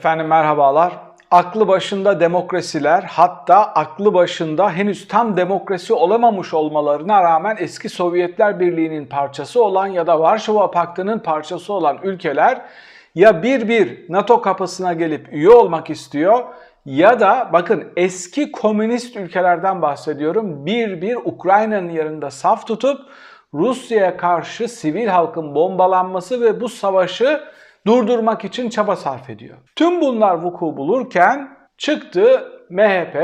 Efendim merhabalar. Aklı başında demokrasiler hatta aklı başında henüz tam demokrasi olamamış olmalarına rağmen eski Sovyetler Birliği'nin parçası olan ya da Varşova Paktı'nın parçası olan ülkeler ya bir bir NATO kapısına gelip üye olmak istiyor ya da bakın eski komünist ülkelerden bahsediyorum bir bir Ukrayna'nın yanında saf tutup Rusya'ya karşı sivil halkın bombalanması ve bu savaşı durdurmak için çaba sarf ediyor. Tüm bunlar vuku bulurken çıktı MHP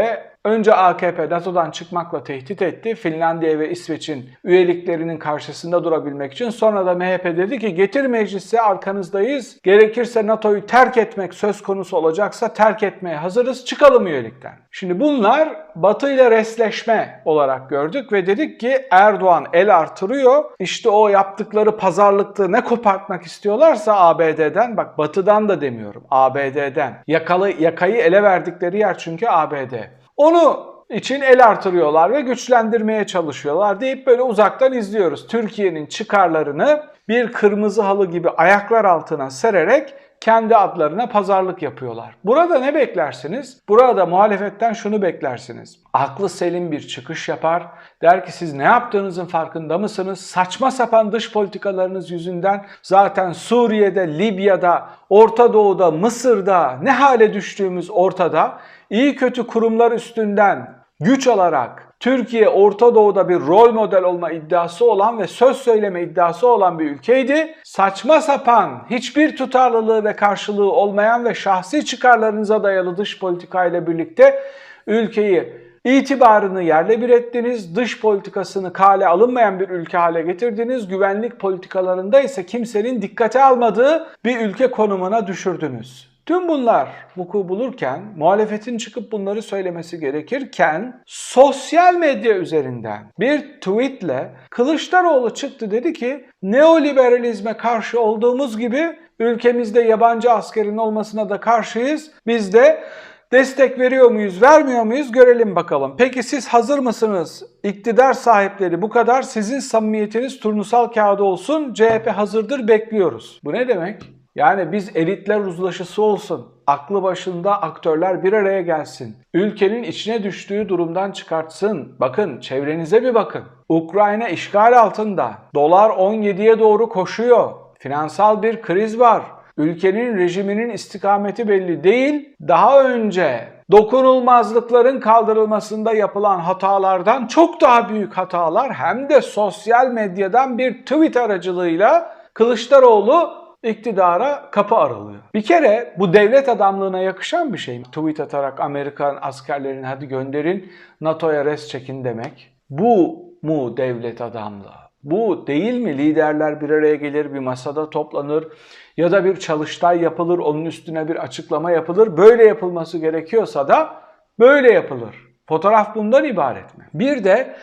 önce AKP NATO'dan çıkmakla tehdit etti. Finlandiya ve İsveç'in üyeliklerinin karşısında durabilmek için. Sonra da MHP dedi ki getir meclise arkanızdayız. Gerekirse NATO'yu terk etmek söz konusu olacaksa terk etmeye hazırız. Çıkalım üyelikten. Şimdi bunlar Batı ile resleşme olarak gördük ve dedik ki Erdoğan el artırıyor. İşte o yaptıkları pazarlıkta ne kopartmak istiyorlarsa ABD'den bak Batı'dan da demiyorum ABD'den. Yakalı, yakayı ele verdikleri yer çünkü ABD. Onu için el artırıyorlar ve güçlendirmeye çalışıyorlar deyip böyle uzaktan izliyoruz. Türkiye'nin çıkarlarını bir kırmızı halı gibi ayaklar altına sererek kendi adlarına pazarlık yapıyorlar. Burada ne beklersiniz? Burada muhalefetten şunu beklersiniz. Aklı selim bir çıkış yapar. Der ki siz ne yaptığınızın farkında mısınız? Saçma sapan dış politikalarınız yüzünden zaten Suriye'de, Libya'da, Orta Doğu'da, Mısır'da ne hale düştüğümüz ortada. İyi kötü kurumlar üstünden güç alarak Türkiye Orta Doğu'da bir rol model olma iddiası olan ve söz söyleme iddiası olan bir ülkeydi. Saçma sapan, hiçbir tutarlılığı ve karşılığı olmayan ve şahsi çıkarlarınıza dayalı dış politika ile birlikte ülkeyi itibarını yerle bir ettiniz, dış politikasını kale alınmayan bir ülke hale getirdiniz, güvenlik politikalarında ise kimsenin dikkate almadığı bir ülke konumuna düşürdünüz. Tüm bunlar vuku bulurken, muhalefetin çıkıp bunları söylemesi gerekirken sosyal medya üzerinden bir tweetle Kılıçdaroğlu çıktı dedi ki neoliberalizme karşı olduğumuz gibi ülkemizde yabancı askerin olmasına da karşıyız. Biz de destek veriyor muyuz, vermiyor muyuz görelim bakalım. Peki siz hazır mısınız? İktidar sahipleri bu kadar sizin samimiyetiniz turnusal kağıdı olsun. CHP hazırdır bekliyoruz. Bu ne demek? Yani biz elitler uzlaşısı olsun. Aklı başında aktörler bir araya gelsin. Ülkenin içine düştüğü durumdan çıkartsın. Bakın çevrenize bir bakın. Ukrayna işgal altında. Dolar 17'ye doğru koşuyor. Finansal bir kriz var. Ülkenin rejiminin istikameti belli değil. Daha önce dokunulmazlıkların kaldırılmasında yapılan hatalardan çok daha büyük hatalar hem de sosyal medyadan bir tweet aracılığıyla Kılıçdaroğlu iktidara kapı aralıyor. Bir kere bu devlet adamlığına yakışan bir şey? Tweet atarak Amerikan askerlerini hadi gönderin NATO'ya res çekin demek. Bu mu devlet adamlığı? Bu değil mi? Liderler bir araya gelir, bir masada toplanır ya da bir çalıştay yapılır, onun üstüne bir açıklama yapılır. Böyle yapılması gerekiyorsa da böyle yapılır. Fotoğraf bundan ibaret mi? Bir de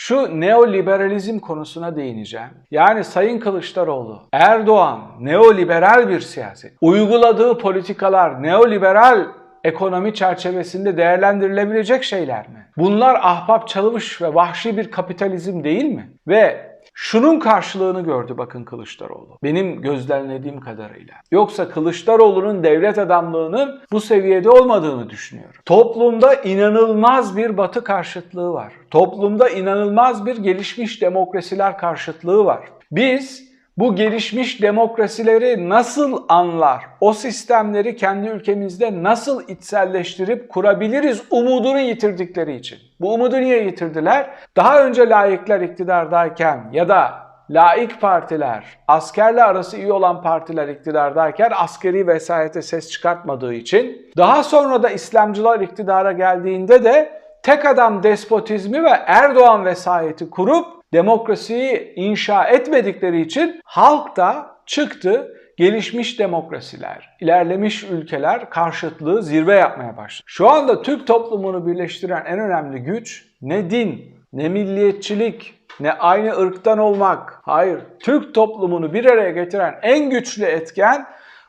şu neoliberalizm konusuna değineceğim. Yani Sayın Kılıçdaroğlu, Erdoğan neoliberal bir siyaset. Uyguladığı politikalar neoliberal ekonomi çerçevesinde değerlendirilebilecek şeyler mi? Bunlar ahbap çalmış ve vahşi bir kapitalizm değil mi? Ve şunun karşılığını gördü bakın Kılıçdaroğlu. Benim gözlemlediğim kadarıyla. Yoksa Kılıçdaroğlu'nun devlet adamlığının bu seviyede olmadığını düşünüyorum. Toplumda inanılmaz bir batı karşıtlığı var. Toplumda inanılmaz bir gelişmiş demokrasiler karşıtlığı var. Biz bu gelişmiş demokrasileri nasıl anlar, o sistemleri kendi ülkemizde nasıl içselleştirip kurabiliriz umudunu yitirdikleri için. Bu umudu niye yitirdiler? Daha önce layıklar iktidardayken ya da laik partiler, askerle arası iyi olan partiler iktidardayken askeri vesayete ses çıkartmadığı için, daha sonra da İslamcılar iktidara geldiğinde de tek adam despotizmi ve Erdoğan vesayeti kurup demokrasiyi inşa etmedikleri için halk da çıktı gelişmiş demokrasiler, ilerlemiş ülkeler karşıtlığı zirve yapmaya başladı. Şu anda Türk toplumunu birleştiren en önemli güç ne din, ne milliyetçilik, ne aynı ırktan olmak. Hayır, Türk toplumunu bir araya getiren en güçlü etken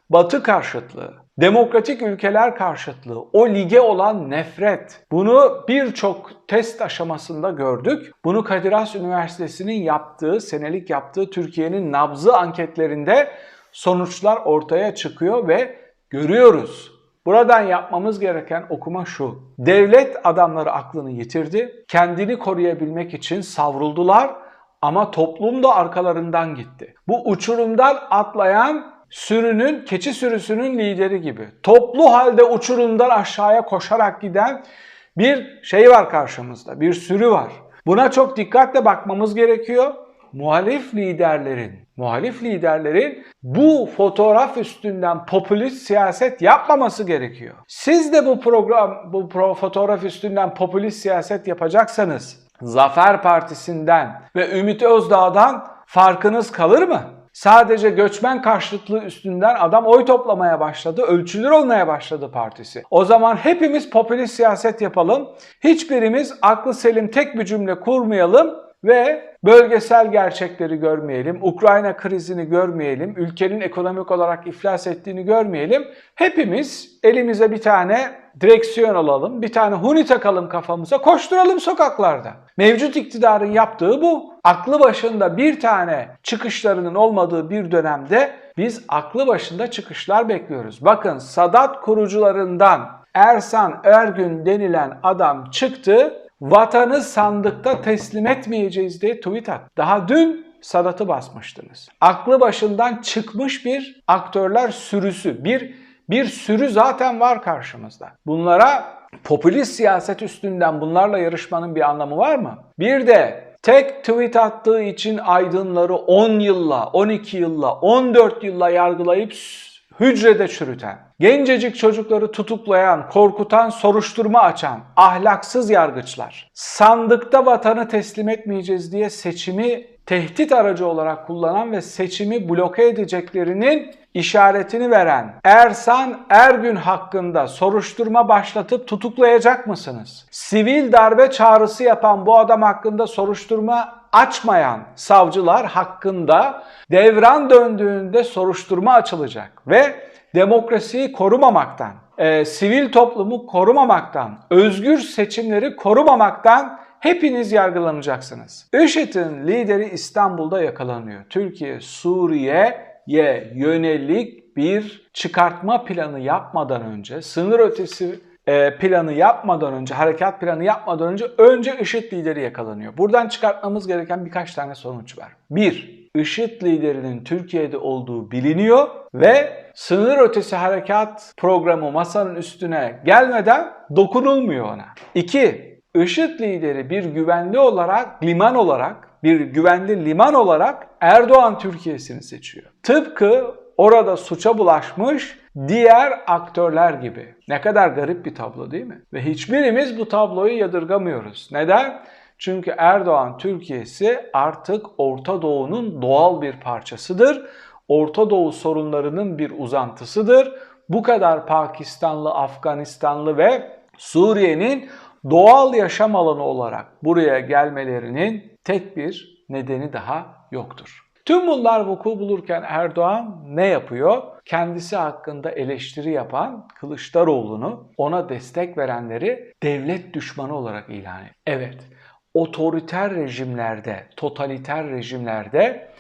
Batı karşıtlığı, demokratik ülkeler karşıtlığı, o lige olan nefret. Bunu birçok test aşamasında gördük. Bunu Kadir Has Üniversitesi'nin yaptığı, senelik yaptığı Türkiye'nin nabzı anketlerinde sonuçlar ortaya çıkıyor ve görüyoruz. Buradan yapmamız gereken okuma şu. Devlet adamları aklını yitirdi. Kendini koruyabilmek için savruldular ama toplum da arkalarından gitti. Bu uçurumdan atlayan sürünün, keçi sürüsünün lideri gibi. Toplu halde uçurumdan aşağıya koşarak giden bir şey var karşımızda, bir sürü var. Buna çok dikkatle bakmamız gerekiyor. Muhalif liderlerin, muhalif liderlerin bu fotoğraf üstünden popülist siyaset yapmaması gerekiyor. Siz de bu program, bu pro, fotoğraf üstünden popülist siyaset yapacaksanız Zafer Partisi'nden ve Ümit Özdağ'dan farkınız kalır mı? Sadece göçmen karşıtlığı üstünden adam oy toplamaya başladı, ölçülür olmaya başladı partisi. O zaman hepimiz popülist siyaset yapalım. Hiçbirimiz aklı selim tek bir cümle kurmayalım ve bölgesel gerçekleri görmeyelim, Ukrayna krizini görmeyelim, ülkenin ekonomik olarak iflas ettiğini görmeyelim. Hepimiz elimize bir tane direksiyon alalım, bir tane huni takalım kafamıza, koşturalım sokaklarda. Mevcut iktidarın yaptığı bu. Aklı başında bir tane çıkışlarının olmadığı bir dönemde biz aklı başında çıkışlar bekliyoruz. Bakın Sadat kurucularından Ersan Ergün denilen adam çıktı, vatanı sandıkta teslim etmeyeceğiz diye tweet attı. Daha dün Sadat'ı basmıştınız. Aklı başından çıkmış bir aktörler sürüsü, bir bir sürü zaten var karşımızda. Bunlara popülist siyaset üstünden bunlarla yarışmanın bir anlamı var mı? Bir de tek tweet attığı için aydınları 10 yılla, 12 yılla, 14 yılla yargılayıp hücrede çürüten, gencecik çocukları tutuklayan, korkutan, soruşturma açan ahlaksız yargıçlar, sandıkta vatanı teslim etmeyeceğiz diye seçimi tehdit aracı olarak kullanan ve seçimi bloke edeceklerinin işaretini veren Ersan Ergün hakkında soruşturma başlatıp tutuklayacak mısınız? Sivil darbe çağrısı yapan bu adam hakkında soruşturma açmayan savcılar hakkında devran döndüğünde soruşturma açılacak ve demokrasiyi korumamaktan, e, sivil toplumu korumamaktan, özgür seçimleri korumamaktan hepiniz yargılanacaksınız. IŞİD'in lideri İstanbul'da yakalanıyor. Türkiye, Suriye'ye yönelik bir çıkartma planı yapmadan önce, sınır ötesi planı yapmadan önce, harekat planı yapmadan önce önce IŞİD lideri yakalanıyor. Buradan çıkartmamız gereken birkaç tane sonuç var. Bir, IŞİD liderinin Türkiye'de olduğu biliniyor ve sınır ötesi harekat programı masanın üstüne gelmeden dokunulmuyor ona. İki, IŞİD lideri bir güvenli olarak, liman olarak, bir güvenli liman olarak Erdoğan Türkiye'sini seçiyor. Tıpkı orada suça bulaşmış diğer aktörler gibi. Ne kadar garip bir tablo değil mi? Ve hiçbirimiz bu tabloyu yadırgamıyoruz. Neden? Çünkü Erdoğan Türkiye'si artık Orta Doğu'nun doğal bir parçasıdır. Orta Doğu sorunlarının bir uzantısıdır. Bu kadar Pakistanlı, Afganistanlı ve Suriye'nin doğal yaşam alanı olarak buraya gelmelerinin tek bir nedeni daha yoktur. Tüm bunlar vuku bulurken Erdoğan ne yapıyor? Kendisi hakkında eleştiri yapan Kılıçdaroğlu'nu, ona destek verenleri devlet düşmanı olarak ilan ediyor. Evet, otoriter rejimlerde, totaliter rejimlerde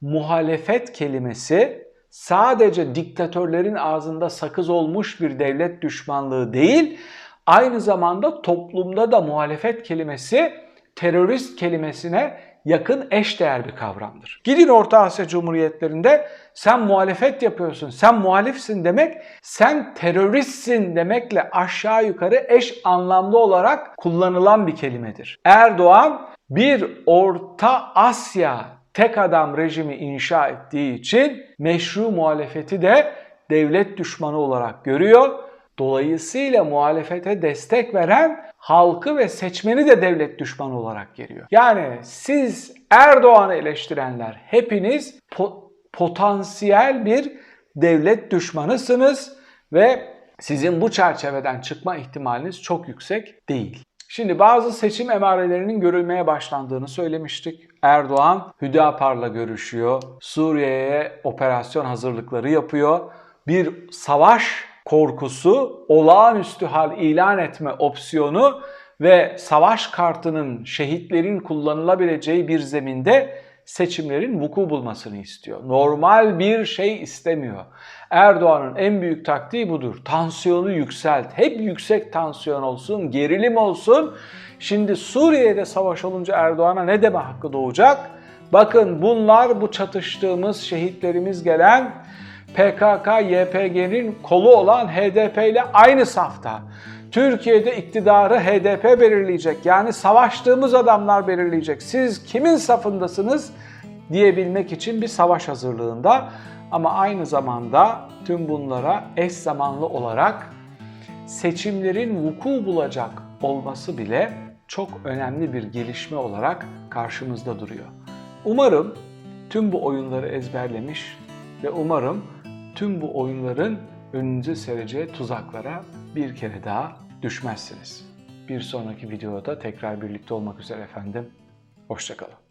muhalefet kelimesi sadece diktatörlerin ağzında sakız olmuş bir devlet düşmanlığı değil, aynı zamanda toplumda da muhalefet kelimesi terörist kelimesine yakın eşdeğer bir kavramdır. Gidin Orta Asya Cumhuriyetlerinde sen muhalefet yapıyorsun, sen muhalifsin demek, sen teröristsin demekle aşağı yukarı eş anlamlı olarak kullanılan bir kelimedir. Erdoğan bir Orta Asya tek adam rejimi inşa ettiği için meşru muhalefeti de devlet düşmanı olarak görüyor. Dolayısıyla muhalefete destek veren halkı ve seçmeni de devlet düşmanı olarak görüyor. Yani siz Erdoğan'ı eleştirenler hepiniz po- potansiyel bir devlet düşmanısınız ve sizin bu çerçeveden çıkma ihtimaliniz çok yüksek değil. Şimdi bazı seçim emarelerinin görülmeye başlandığını söylemiştik. Erdoğan Hüdapar'la görüşüyor. Suriye'ye operasyon hazırlıkları yapıyor. Bir savaş korkusu, olağanüstü hal ilan etme opsiyonu ve savaş kartının şehitlerin kullanılabileceği bir zeminde seçimlerin vuku bulmasını istiyor. Normal bir şey istemiyor. Erdoğan'ın en büyük taktiği budur. Tansiyonu yükselt. Hep yüksek tansiyon olsun, gerilim olsun. Şimdi Suriye'de savaş olunca Erdoğan'a ne deme hakkı doğacak? Bakın bunlar bu çatıştığımız şehitlerimiz gelen PKK, YPG'nin kolu olan HDP ile aynı safta. Türkiye'de iktidarı HDP belirleyecek. Yani savaştığımız adamlar belirleyecek. Siz kimin safındasınız diyebilmek için bir savaş hazırlığında. Ama aynı zamanda tüm bunlara eş zamanlı olarak seçimlerin vuku bulacak olması bile çok önemli bir gelişme olarak karşımızda duruyor. Umarım tüm bu oyunları ezberlemiş ve umarım tüm bu oyunların önünüze sereceği tuzaklara bir kere daha düşmezsiniz. Bir sonraki videoda tekrar birlikte olmak üzere efendim. Hoşçakalın.